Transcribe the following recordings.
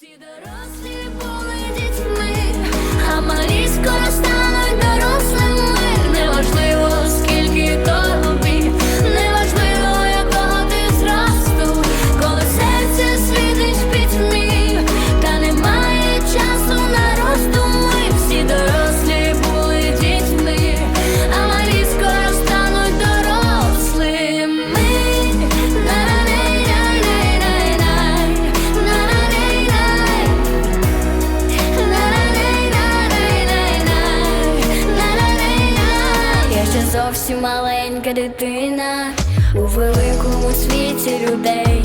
Всі дорослі зовсім маленька дитина у великому світі людей.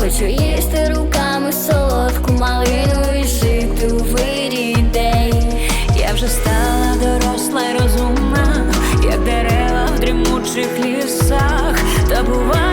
Хочу їсти руками солодку малину і жити у вирі ідей. Я вже стала доросла й розумна, як дерева в дрімучих лісах. Та буває,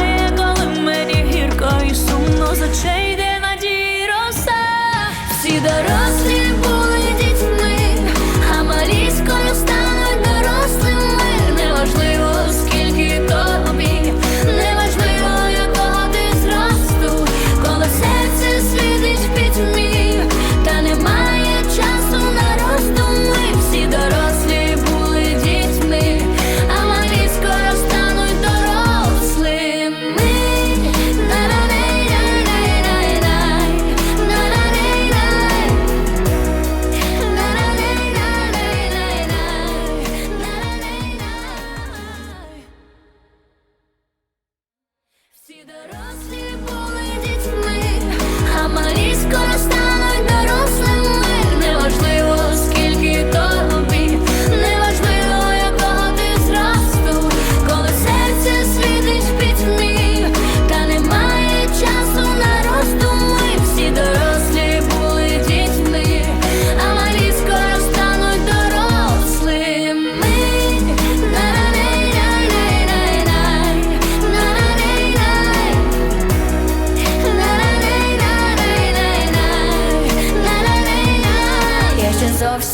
Всі дорослі були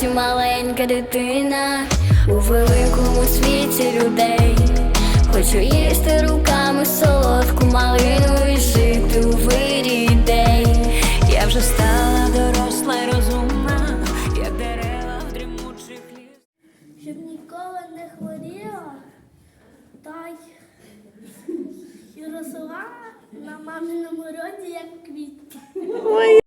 зовсім маленька дитина у великому світі людей. Хочу їсти руками солодку малину і жити у вирі ідей. Я вже стала доросла й розумна, як дерева в дрімучих лісах. щоб ніколи не хворіла, та й росла на маминому роді, як квітка.